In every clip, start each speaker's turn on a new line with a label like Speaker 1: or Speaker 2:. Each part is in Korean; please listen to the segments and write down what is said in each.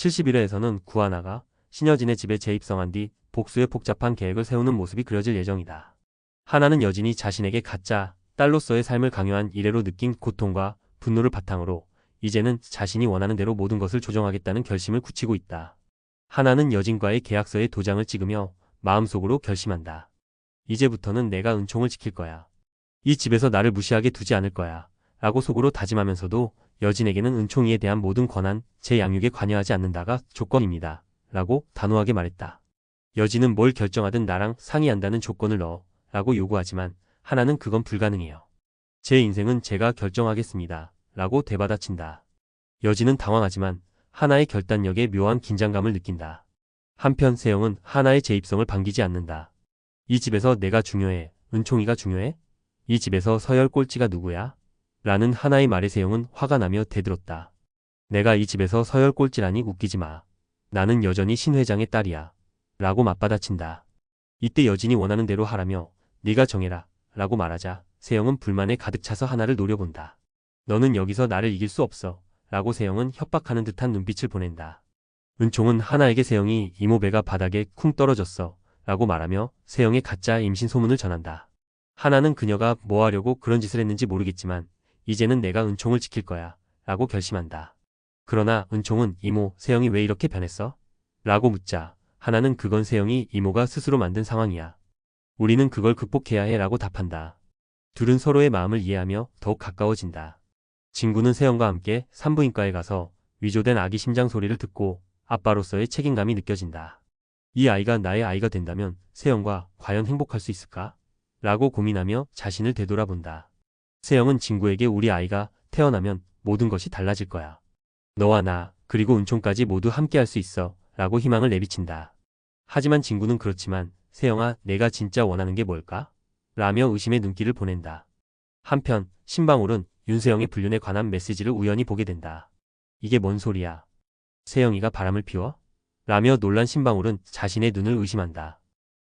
Speaker 1: 71회에서는 구하나가 신여진의 집에 재입성한 뒤 복수의 복잡한 계획을 세우는 모습이 그려질 예정이다. 하나는 여진이 자신에게 가짜 딸로서의 삶을 강요한 이래로 느낀 고통과 분노를 바탕으로 이제는 자신이 원하는 대로 모든 것을 조정하겠다는 결심을 굳히고 있다. 하나는 여진과의 계약서에 도장을 찍으며 마음속으로 결심한다. 이제부터는 내가 은총을 지킬 거야. 이 집에서 나를 무시하게 두지 않을 거야. 라고 속으로 다짐하면서도 여진에게는 은총이에 대한 모든 권한, 제 양육에 관여하지 않는다가 조건입니다. 라고 단호하게 말했다. 여진은 뭘 결정하든 나랑 상의한다는 조건을 넣어. 라고 요구하지만 하나는 그건 불가능해요. 제 인생은 제가 결정하겠습니다. 라고 되받아친다. 여진은 당황하지만 하나의 결단력에 묘한 긴장감을 느낀다. 한편 세영은 하나의 재입성을 반기지 않는다. 이 집에서 내가 중요해. 은총이가 중요해? 이 집에서 서열 꼴찌가 누구야? 라는 하나의 말에 세영은 화가 나며 대들었다. 내가 이 집에서 서열 꼴찌라니 웃기지 마. 나는 여전히 신 회장의 딸이야. 라고 맞받아친다. 이때 여진이 원하는 대로 하라며 네가 정해라. 라고 말하자 세영은 불만에 가득 차서 하나를 노려본다. 너는 여기서 나를 이길 수 없어. 라고 세영은 협박하는 듯한 눈빛을 보낸다. 은총은 하나에게 세영이 이모배가 바닥에 쿵 떨어졌어. 라고 말하며 세영의 가짜 임신 소문을 전한다. 하나는 그녀가 뭐 하려고 그런 짓을 했는지 모르겠지만 이제는 내가 은총을 지킬 거야. 라고 결심한다. 그러나 은총은 이모, 세영이 왜 이렇게 변했어? 라고 묻자 하나는 그건 세영이 이모가 스스로 만든 상황이야. 우리는 그걸 극복해야 해 라고 답한다. 둘은 서로의 마음을 이해하며 더욱 가까워진다. 진구는 세영과 함께 산부인과에 가서 위조된 아기 심장 소리를 듣고 아빠로서의 책임감이 느껴진다. 이 아이가 나의 아이가 된다면 세영과 과연 행복할 수 있을까? 라고 고민하며 자신을 되돌아본다. 세영은 진구에게 우리 아이가 태어나면 모든 것이 달라질 거야. 너와 나, 그리고 은총까지 모두 함께 할 수 있어. 라고 희망을 내비친다. 하지만 진구는 그렇지만 세영아 내가 진짜 원하는 게 뭘까? 라며 의심의 눈길을 보낸다. 한편 신방울은 윤세영의 불륜에 관한 메시지를 우연히 보게 된다. 이게 뭔 소리야? 세영이가 바람을 피워? 라며 놀란 신방울은 자신의 눈을 의심한다.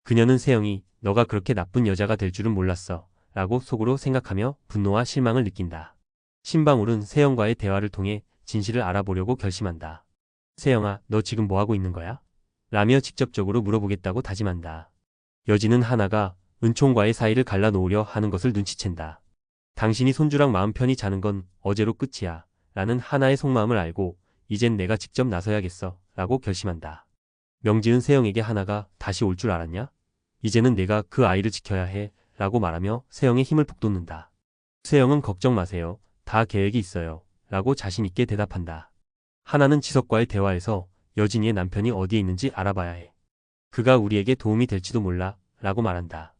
Speaker 1: 그녀는 세영이 너가 그렇게 나쁜 여자가 될 줄은 몰랐어. 라고 속으로 생각하며 분노와 실망을 느낀다. 신방울은 세영과의 대화를 통해 진실을 알아보려고 결심한다. 세영아, 너 지금 뭐 하고 있는 거야? 라며 직접적으로 물어보겠다고 다짐한다. 여진은 하나가 은총과의 사이를 갈라놓으려 하는 것을 눈치챈다. 당신이 손주랑 마음 편히 자는 건 어제로 끝이야. 라는 하나의 속마음을 알고 이젠 내가 직접 나서야겠어. 라고 결심한다. 명지은 세영에게 하나가 다시 올 줄 알았냐? 이제는 내가 그 아이를 지켜야 해. 라고 말하며 세영의 힘을 북돋는다. 세영은 걱정 마세요. 다 계획이 있어요. 라고 자신있게 대답한다. 하나는 지석과의 대화에서 여진이의 남편이 어디에 있는지 알아봐야 해. 그가 우리에게 도움이 될지도 몰라. 라고 말한다.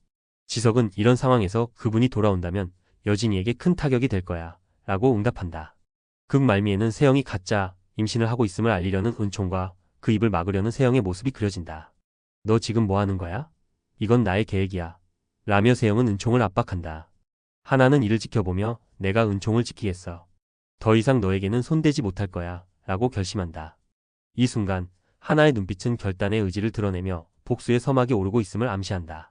Speaker 1: 지석은 이런 상황에서 그분이 돌아온다면 여진이에게 큰 타격이 될 거야. 라고 응답한다. 극 말미에는 세영이 가짜 임신을 하고 있음을 알리려는 은총과 그 입을 막으려는 세영의 모습이 그려진다. 너 지금 뭐 하는 거야? 이건 나의 계획이야. 라며 세영은 은총을 압박한다. 하나는 이를 지켜보며 내가 은총을 지키겠어. 더 이상 너에게는 손대지 못할 거야. 라고 결심한다. 이 순간 하나의 눈빛은 결단의 의지를 드러내며 복수의 서막이 오르고 있음을 암시한다.